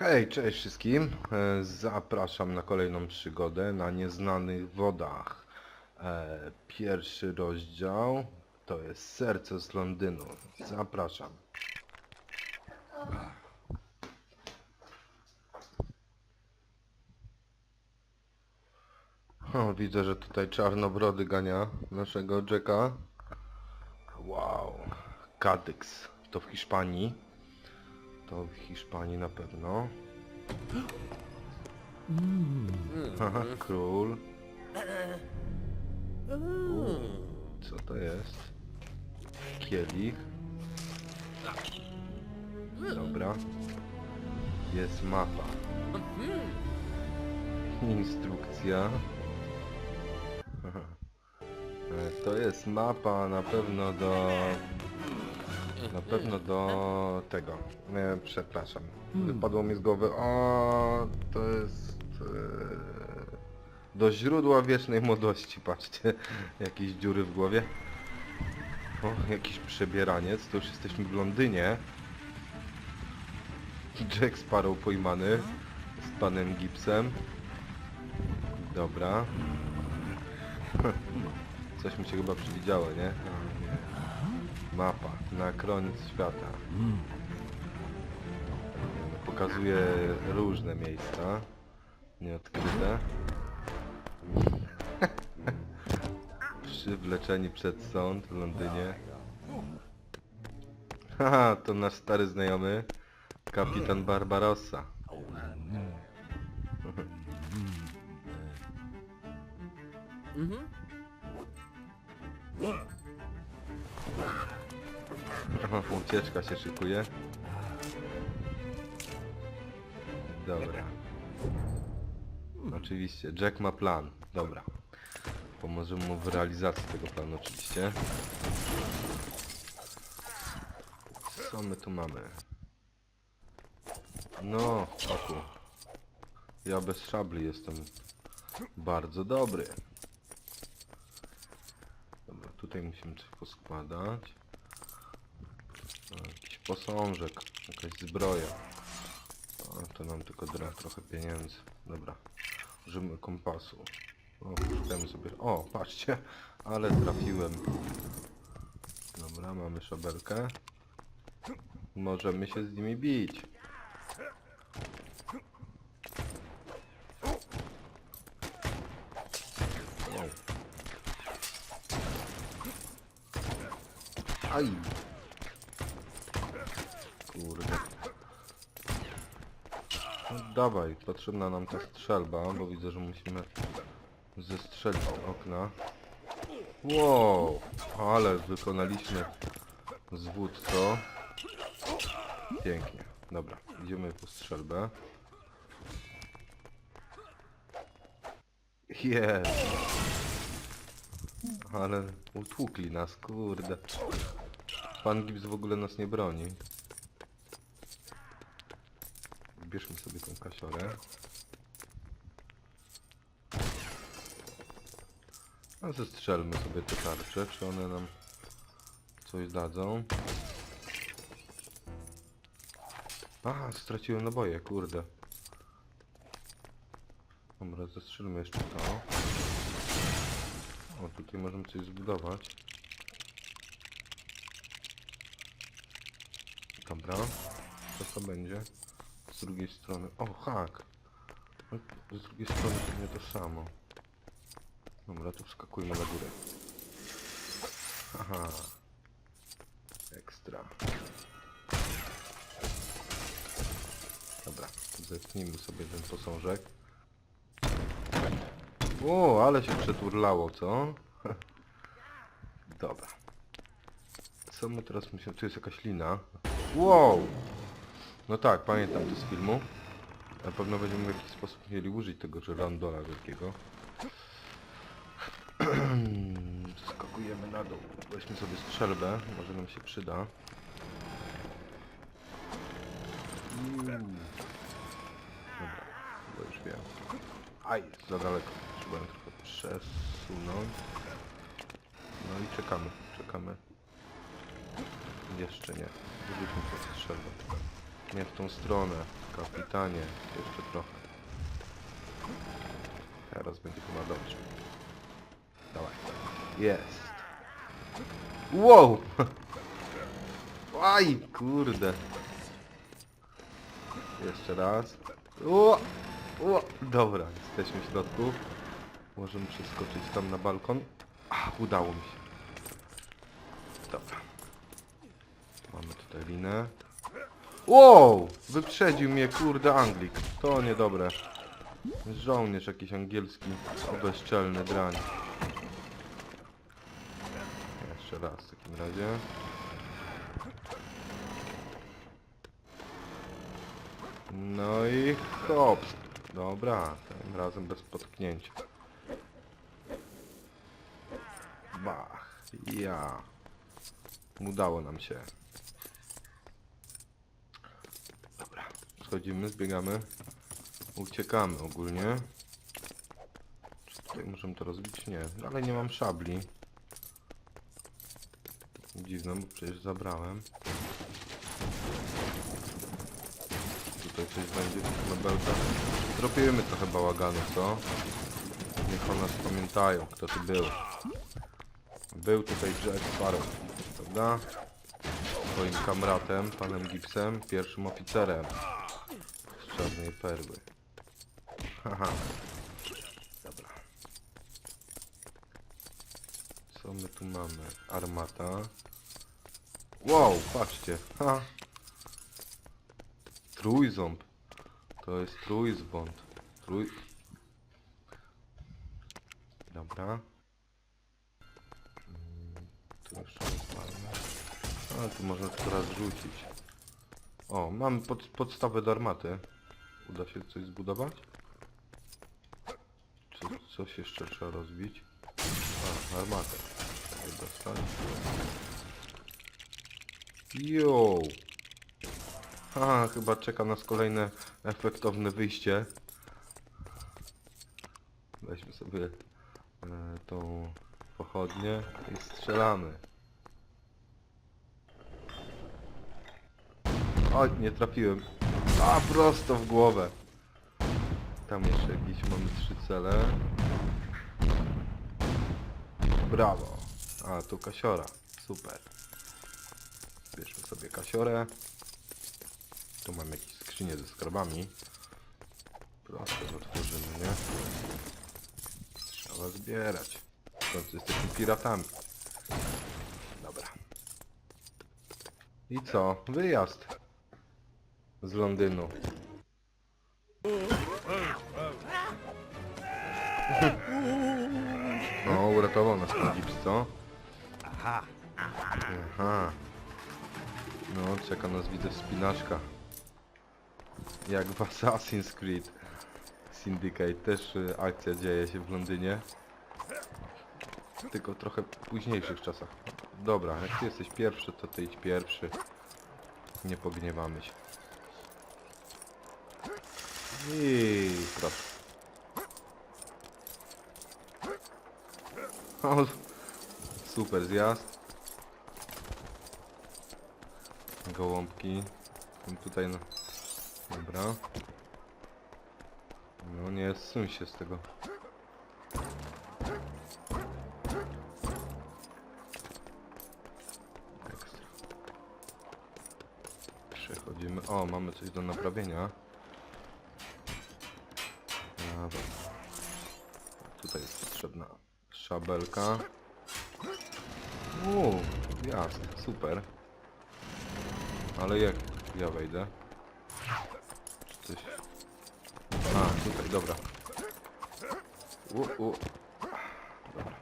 Hej, cześć wszystkim. E, Zapraszam na kolejną przygodę na nieznanych wodach. E, Pierwszy rozdział to jest Serce z Londynu. Zapraszam. O, widzę, że tutaj czarnobrody gania naszego Jacka. Wow. Kadyks. To w Hiszpanii. To w Hiszpanii na pewno. Haha, król. U, Co to jest? Kielich. Dobra. Jest mapa. Instrukcja. Aha. E, To jest mapa na pewno do... Na pewno do tego. Nie, przepraszam. Wypadło mi z głowy. O, to jest... e, Do źródła wiecznej młodości, patrzcie. Jakieś dziury w głowie. O, jakiś przebieraniec. To już jesteśmy w Londynie. Jack Sparrow pojmany. Z panem Gibsem. Dobra. Coś mi się chyba przewidziało, nie? O, nie. Mapa na koniec świata. Pokazuje różne miejsca. Nieodkryte. Przywleczeni przed sąd w Londynie. Haha, to nasz stary znajomy. Kapitan Barbarossa. Aha, ucieczka się szykuje. Dobra. Oczywiście, Jack ma plan. Dobra. Pomożemy mu w realizacji tego planu oczywiście. Co my tu mamy? No, oku. Ja bez szabli jestem bardzo dobry. Dobra, tutaj musimy coś poskładać. Posążek, jakaś zbroja. O, to nam tylko da trochę pieniędzy. Dobra, użyjmy kompasu. O, poszukajmy sobie. O, patrzcie, ale trafiłem. Dobra, mamy szabelkę. Możemy się z nimi bić. Wow. Aj! Kurde. No, dawaj, potrzebna nam ta strzelba, bo widzę, że musimy zestrzelić okna. Wow! Ale wykonaliśmy zwód, co? Pięknie. Dobra, idziemy po strzelbę. Jest! Ale utłukli nas, kurde. Pan Gibbs w ogóle nas nie broni. Bierzmy sobie tą kasiorę. A zestrzelmy sobie te tarcze, czy one nam coś dadzą. Aha, straciłem naboje, kurde. Dobra, zestrzelmy jeszcze to. O, tutaj możemy coś zbudować. Dobra. Co to będzie? Z drugiej strony... O, hak! No, Z drugiej strony pewnie to samo. Dobra, to wskakujmy na górę. Aha. Ekstra. Dobra, zetnijmy sobie ten posążek. O, ale się przeturlało, co? Dobra. Co my teraz musimy... Tu jest jakaś lina. Wow! No tak, pamiętam to z filmu. Na pewno będziemy w jakiś sposób mieli użyć tego żerandola wielkiego. Skakujemy na dół. Weźmy sobie strzelbę, może nam się przyda. Mm. Dobra, chyba już wiem. Aj, za daleko. Trzeba ją trochę przesunąć. No i czekamy, czekamy. Jeszcze nie. Wyrzućmy sobie strzelbę. Nie w tą stronę, kapitanie. Jeszcze trochę. Teraz będzie chyba dobrze. Dawaj. Jest. Wow! Aj, kurde. Jeszcze raz. O, o, dobra, jesteśmy w środku. Możemy przeskoczyć tam na balkon. A, udało mi się. Dobra. Mamy tutaj linę. Wow! Wyprzedził mnie, kurde, Anglik. To niedobre. Żołnierz jakiś angielski. O, bezczelny drań. Jeszcze raz w takim razie. No i hop. Dobra, tym razem bez potknięcia. Bach. Ja. Udało nam się. Schodzimy, zbiegamy. Uciekamy ogólnie. Czy tutaj możemy to rozbić? Nie. Ale nie mam szabli. Dziwne, bo przecież zabrałem. Tutaj coś będzie na belce. Zrobimy trochę bałaganu, co? Niech o nas pamiętają, kto tu był. Był tutaj Jack Sparrow, prawda? Swoim kamratem, panem Gibsem, pierwszym oficerem Czarnej Perły. Haha. Dobra. Co my tu mamy? Armata. Wow, patrzcie. Ha. Trójząb. To jest trójzbąd. Trój... Dobra. Mm, Tu jeszcze rozwalmy. A, tu można tylko raz rzucić. O, mamy pod, podstawę do armaty. Uda się coś zbudować? Czy coś jeszcze trzeba rozbić? A, armatę. Dostać. Yo! A, chyba czeka nas kolejne efektowne wyjście. Weźmy sobie e, tą pochodnię i strzelamy. Oj, nie trafiłem. A, prosto w głowę. Tam jeszcze jakieś mamy trzy cele. Brawo. A, tu kasiora. Super. Bierzmy sobie kasiorę. Tu mam jakieś skrzynie ze skarbami. Prosto otworzymy, nie? Trzeba zbierać. W końcu jesteśmy piratami. Dobra. I co? Wyjazd. Z Londynu. O, uratował nas ten gips, co? Aha. Aha. No, czeka nas widzę wspinaczka. Jak w Assassin's Creed Syndicate też y, akcja dzieje się w Londynie. Tylko trochę w późniejszych czasach. Dobra, jak ty jesteś pierwszy, to ty idź pierwszy. Nie pogniewamy się. I proszę. O, super zjazd. Gołąbki. Tutaj na... Dobra. No nie, zsuń się z tego. Ekstra. Przechodzimy. O, mamy coś do naprawienia. Tutaj jest potrzebna szabelka. Uuu, jasne, super. Ale jak ja wejdę? Coś... A, tutaj, dobra. U, u. Dobra.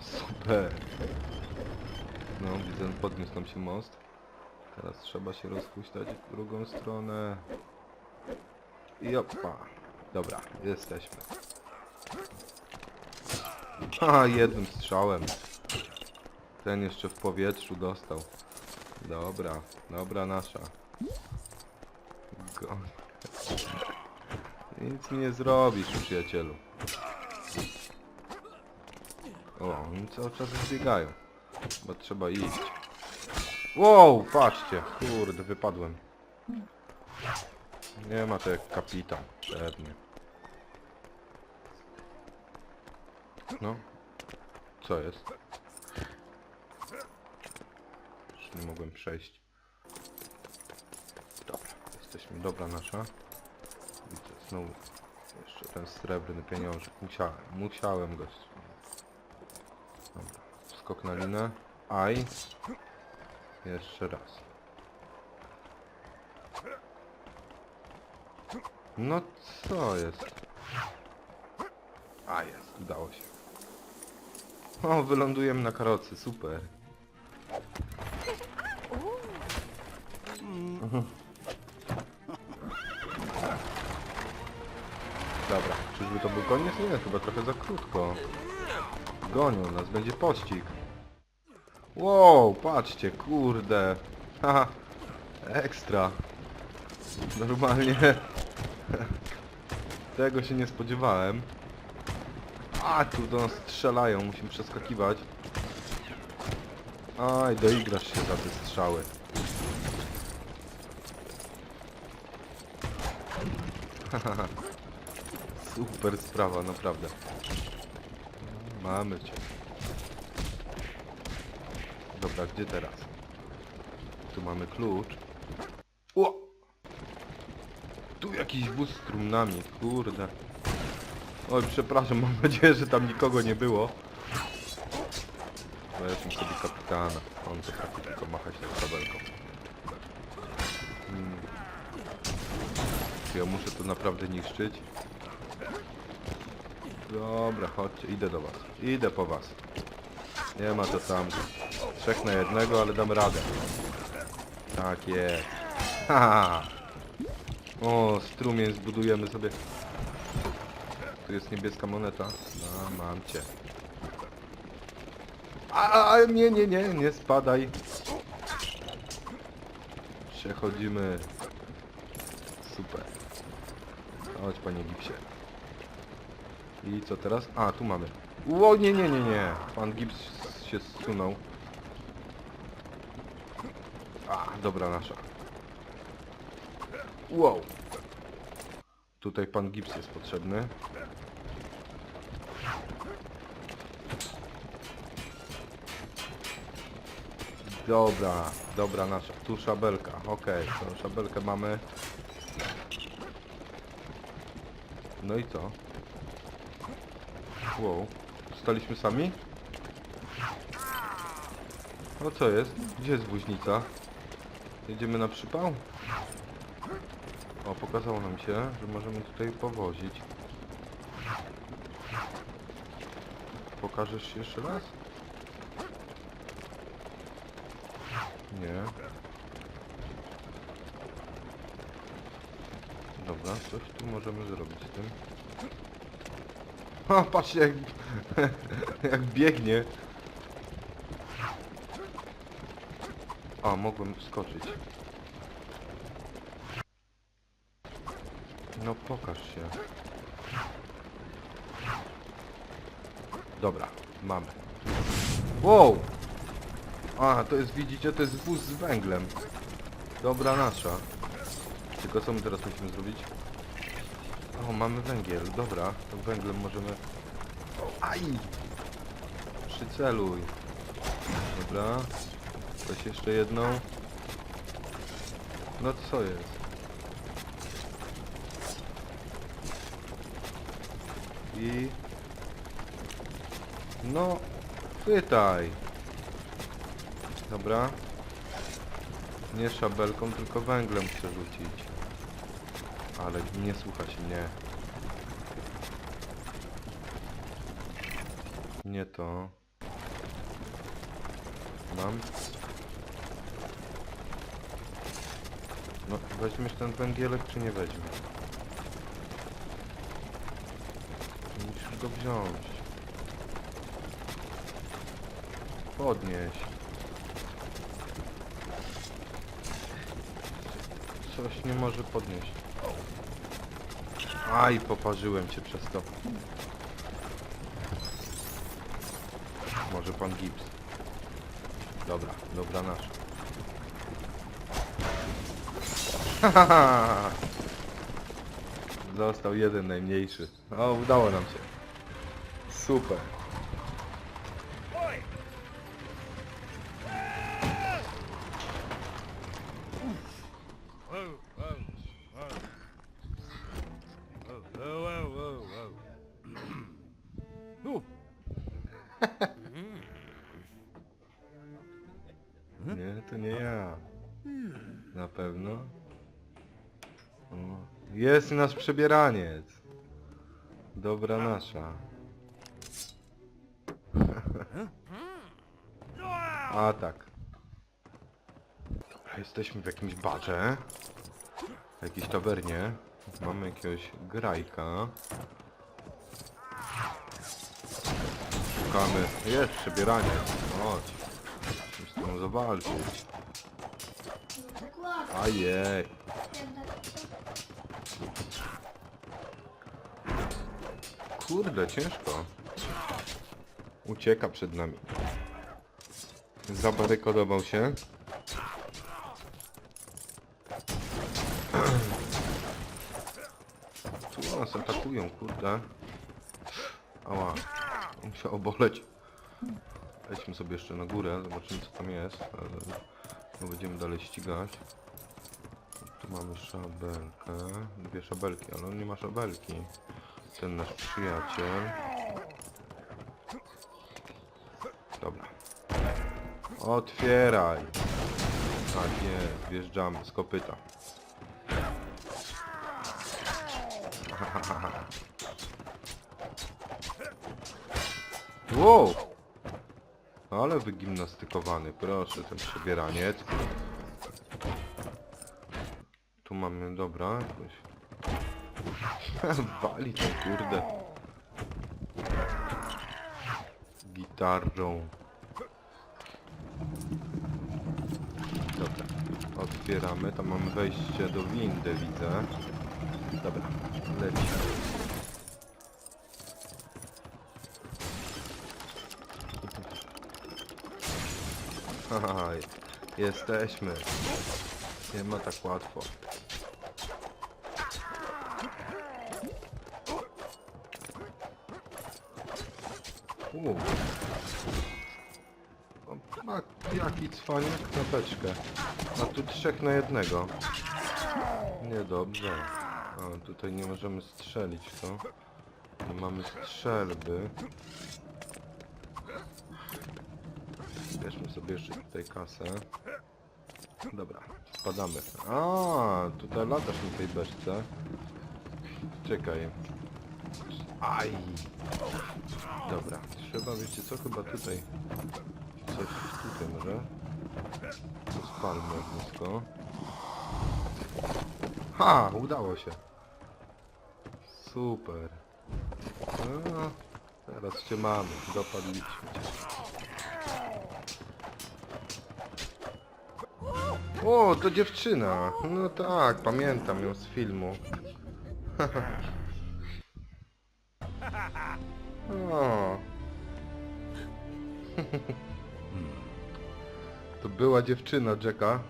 Super. No, widzę, podniósł nam się most. Teraz trzeba się rozpuścić w drugą stronę. I opa. Dobra, jesteśmy. A, jednym strzałem. Ten jeszcze w powietrzu dostał. Dobra, dobra nasza. Go. Nic mi nie zrobisz, przyjacielu. O, oni cały czas zbiegają. Bo trzeba iść. Wow, patrzcie. Kurde, wypadłem. Nie ma to jak kapitan. Pewnie. No. Co jest? Już nie mogłem przejść. Dobra, jesteśmy. Dobra nasza. Widzę znowu jeszcze ten srebrny pieniążek. Musiałem, musiałem go. Dobra, skok na linę. Aj. Jeszcze raz. No co jest? A jest, udało się. O, wylądujemy na karocy, super. Dobra, czyżby to był koniec? Nie, chyba trochę za krótko. Gonią nas, będzie pościg. Wow, patrzcie, kurde. Haha, ekstra. Normalnie. Tego się nie spodziewałem. A, tu do nas strzelają, musimy przeskakiwać. Aj, doigrasz się za te strzały. Super sprawa, naprawdę. Mamy cię. Dobra, gdzie teraz? Tu mamy klucz. O! Tu jakiś wóz z trumnami, kurde. Oj, przepraszam, mam nadzieję, że tam nikogo nie było. Weźmy sobie kapitana. On to taki tylko machać tą kabelką. Hmm. Ja muszę to naprawdę niszczyć. Dobra, chodźcie, idę do was. Idę po was. Nie ma to tam. Trzech na jednego, ale dam radę. Tak jest. Haha. O, strumień zbudujemy sobie. Tu jest niebieska moneta. A, mam cię. A, a, nie, nie, nie, nie spadaj. Przechodzimy. Super. Chodź, panie Gipsie. I co teraz? A, tu mamy. Ło, nie, nie, nie, nie. Pan Gips się zsunął. A, dobra nasza. Wow. Tutaj pan Gips jest potrzebny. Dobra, dobra nasza. Tu szabelka. Okej, tą szabelkę mamy. No i co? Wow. Staliśmy sami? No co jest? Gdzie jest woźnica? Jedziemy na przypał? O, pokazało nam się, że możemy tutaj powozić. Pokażesz się jeszcze raz? Nie. Dobra, coś tu możemy zrobić z tym. O, patrzcie jak, jak biegnie. A, mogłem skoczyć. No pokaż się. Dobra, mamy. Wow! A, to jest, widzicie, to jest wóz z węglem. Dobra nasza. Tylko co my teraz musimy zrobić? O, mamy węgiel, dobra. To węglem możemy... Aj! Przyceluj. Dobra. Coś jeszcze jedną. No co jest? I... No, chwytaj. Dobra. Nie szabelką, tylko węglem chcę rzucić. Ale nie słuchać mnie. Nie to. Mam. No, weźmiesz ten węgielek, czy nie weźmiesz? Go wziąć. Podnieś. Coś nie może podnieść. Aj, poparzyłem cię przez to. Może pan Gibbs. Dobra, dobra nasza. Został jeden najmniejszy. O, udało nam się. Whoa. Nie, to nie ja. Na pewno. Jest nasz przebieraniec. Dobra nasza. A tak. Dobra, jesteśmy w jakimś barze. W jakiejś tawernie. Mamy jakiegoś grajka. Szukamy. Jest przebieraniec. Chodź. Musimy z tą zawalczyć. Ajej. Kurde, ciężko. Ucieka przed nami. Zabarykodował się. Tu nas atakują, kurde. Ała. Musiał oboleć. Lećmy sobie jeszcze na górę, zobaczymy co tam jest. ale No będziemy dalej ścigać. Tu mamy szabelkę. Dwie szabelki, ale on nie ma szabelki. Ten nasz przyjaciel. Dobra. Otwieraj. Tak jest, wjeżdżamy z kopyta. Wow! Ale wygimnastykowany, proszę, ten przebieraniec. Tu mamy, dobra, jakoś... Wali to, kurde. Gitarą. Dobra, otwieramy, tam mamy wejście do windy, widzę. Dobra, lecimy. Haha, jesteśmy. Nie ma tak łatwo. Na beczkę. A tu trzech na jednego. Niedobrze. A tutaj nie możemy strzelić w to. Nie mamy strzelby. Bierzmy sobie jeszcze tutaj kasę. Dobra, spadamy. A, tutaj latasz na tej beczce. Czekaj. Aj! Dobra, trzeba, wiecie co, chyba tutaj... Coś tutaj może? Spalmy ognisko. Ha! Udało się! Super! Teraz cię mamy, dopadliśmy cię. O, to dziewczyna. No tak, pamiętam ją z filmu. o. to była dziewczyna Jacka.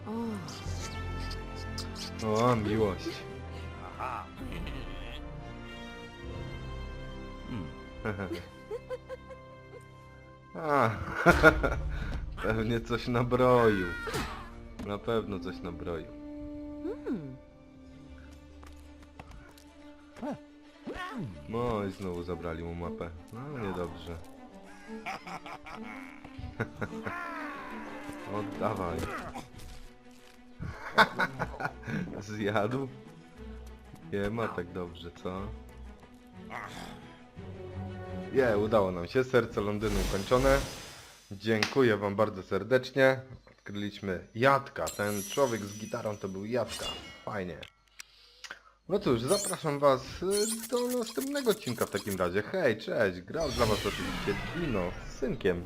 O, miłość. Aha. A, pewnie coś nabroił. Na pewno coś nabroił. No i znowu zabrali mu mapę. No niedobrze. Oddawaj. Zjadł? Nie ma tak dobrze, co? Je, udało nam się. Serce Londynu ukończone. Dziękuję wam bardzo serdecznie. Odkryliśmy Jadka. Ten człowiek z gitarą to był Jadka. Fajnie. No cóż, zapraszam was y, do następnego odcinka w takim razie. Hej, cześć, grał dla was oczywiście Dino z synkiem.